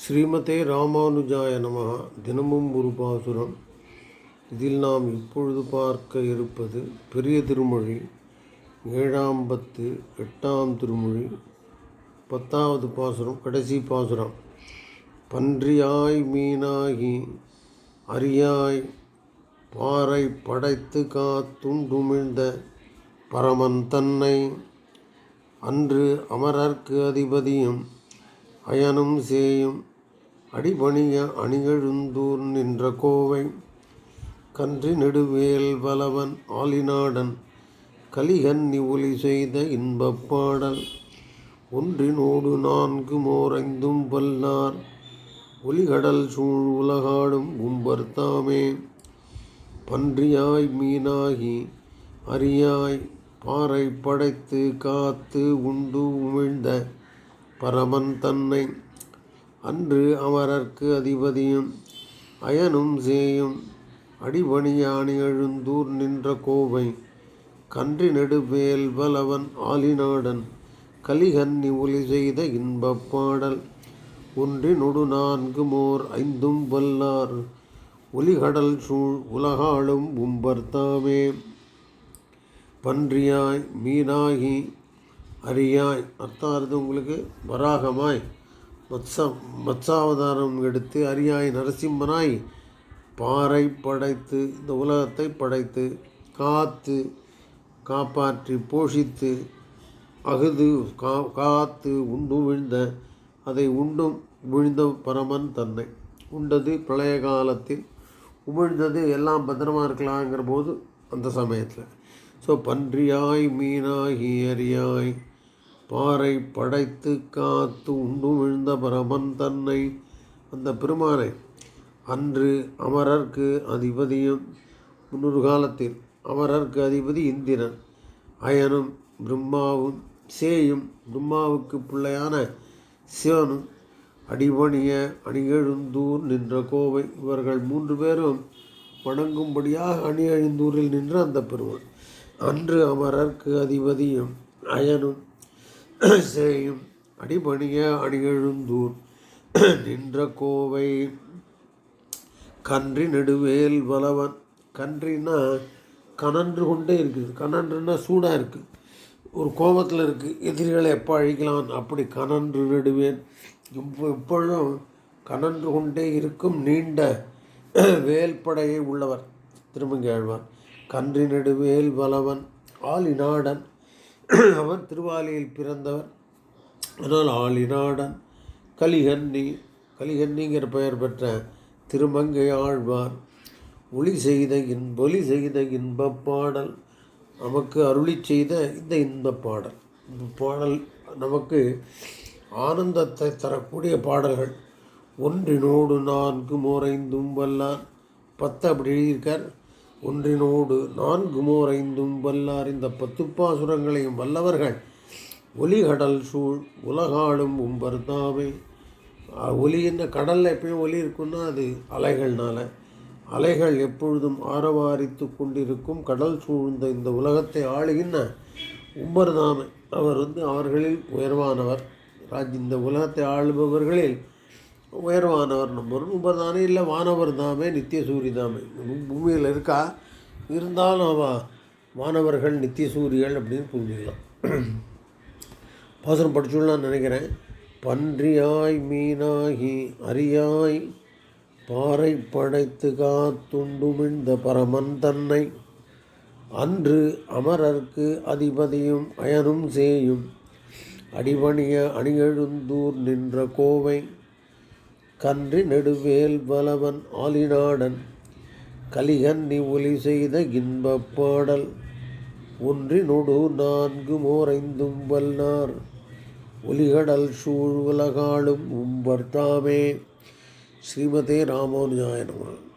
ஸ்ரீமதே ராமானுஜாய நமகா தினமும் ஒரு பாசுரம். இதில் நாம் இப்பொழுது பார்க்க இருப்பது பெரிய திருமொழி ஏழாம் பத்து எட்டாம் திருமொழி பத்தாவது பாசுரம் கடைசி பாசுரம். பன்றியாய் மீனாகி அரியாய் பாறை படைத்து காத்துண்டுமிழ்ந்த பரமன் தன்னை அன்று அமரர்க்கு அதிபதியும் அயனும் சேயும் அடிபணிய அணிகழுந்தூர் நின்ற கோவை. கன்றி நெடுவேல் பலவன் ஆலிநாடன் கலிகன்னி ஒலி செய்த இன்பப் பாடல். ஒன்றினோடு நான்கு மோரைந்தும் வல்லார் ஒலிகடல் சூழ் உலகாடும் கும்பர்த்தாமே பன்றியாய் மீனாகி அரியாய் பாறை படைத்து காத்து உண்டு உமிழ்ந்த பரமன் தன்னை அன்று அமரர்க்கு அதிபதியும் அயனும் சேயும். அடிபணியானி எழுந்தூர் நின்ற கோவை கன்றி நெடுவேல் பலவன் ஆலிநாடன் கலிகன்னி ஒலி செய்த இன்பப் பாடல். ஒன்றினொடு நான்கு மோர் ஐந்தும் வல்லார் ஒலிகடல் சூழ் உலகாளும் உம்பர்த்தாமே பன்றியாய் மீனாகி அரியாய் அர்த்தார்த்தம் உங்களுக்கு வராகமாய். மத்ச மத்சாவதாரம் எடுத்து அரியாய் நரசிம்மனாய் பாறை படைத்து இந்த உலகத்தை படைத்து காத்து காப்பாற்றி போஷித்து அகுது கா காத்து உண்டு விழுந்த அதை உண்டும் விழுந்த பரமன் தன்னை. உண்டது பிரளய காலத்தில் உமிழ்ந்தது எல்லாம் பத்திரமா இருக்கலாங்கிற போது அந்த சமயத்தில். ஸோ பன்றியாய் மீனாகி அரியாய் பாறை படைத்து காத்து உண்டு விழுந்த பரமன் தன்னை. அந்த பெருமானை அன்று அமரர்க்கு அதிபதியும் முன்னொரு காலத்தில் அமரர்க்கு அதிபதி இந்திரன். அயனும் பிரம்மாவும் சேயும் பிரம்மாவுக்கு பிள்ளையான சிவனும் அடிபணிய அணிகெழுந்தூர் நின்ற கோவை. இவர்கள் மூன்று பேரும் வணங்கும்படியாக அணியழிந்தூரில் நின்ற அந்த பெருமான். அன்று அமரர்க்கு அதிபதியும் அயனும் செய்யும் அடிபணிய அணியெழுந்தூர் நின்ற கோவை. கன்றி நெடுவேல் வளவன். கன்றின்னா கனன்று கொண்டே இருக்குது. கனன்றுன்னா சூடாக இருக்குது ஒரு கோபத்தில் இருக்குது எதிரிகளை எப்போ அழிக்கலாம்? அப்படி கனன்று நெடுவேன். இப்போ இப்பொழுதும் கனன்று கொண்டே இருக்கும் நீண்ட வேல்படையை உள்ளவர். திருமங்கேழ்வார் கன்றி நெடுவேல் வலவன் ஆலிநாடன். அவர் திருவாலியில் பிறந்தவர் ஆனால் ஆலிநாடன் கலிகன்னி கலிகன்னிங்கிற பெயர் பெற்ற திருமங்கை ஆழ்வார் ஒளி செய்த இன்பொலி செய்த இன்பப் பாடல் நமக்கு அருளி செய்த இந்த இன்பப் பாடல். இந்த பாடல் நமக்கு ஆனந்தத்தை தரக்கூடிய பாடல்கள். ஒன்றினோடு நான்கு மோரைந்தும் வல்லார் பத்து அப்படி எழுதியிருக்கார். ஒன்றினோடு நான்கு மோரைந்தும் வல்லார் இந்த பத்துப்பாசுரங்களையும் வல்லவர்கள் ஒலிகடல் சூழ் உலகாடும் உம்பர்தாவே ஒலி என்ன கடலில் எப்பயும் ஒலி இருக்குன்னா அது அலைகள்னால. அலைகள் எப்பொழுதும் ஆரவாரித்து கொண்டிருக்கும் கடல் சூழ்ந்த இந்த உலகத்தை ஆளுகின்ற உம்பர்தாமை அவர் வந்து அவர்களில் உயர்வானவர். ராஜ் இந்த உலகத்தை ஆளுபவர்களில் உயர்வானவர் நம்பர் தானே இல்லை வானவர் தாமே நித்திய சூரிதாமே பூமியில் இருக்கா? இருந்தாலும் அவ வானவர்கள் நித்திய சூரியர்கள் அப்படின்னு புரிஞ்சுக்கலாம். பாசனம் படிச்சுடலான்னு நினைக்கிறேன். பன்றியாய் மீனாகி அரியாய் பாறை படைத்து காத்துண்டுமிழ்ந்த பரமன் தன்னை. அன்று அமரர்க்கு அதிபதியும் அயனும் சேயும். அடிபணிய அணியெழுந்தூர் நின்ற கோவை. கன்றி நெடுவேல் பலவன் ஆலிநாடன் கலிகன்னி ஒலி செய்த இன்பப் பாடல். ஒன்றினொடு நான்கு மோரைந்தும் வல்லார் ஒலிகடல் சூழ் உலகாளும் உம்பர்தாமே ஸ்ரீமதே ராமோ நமः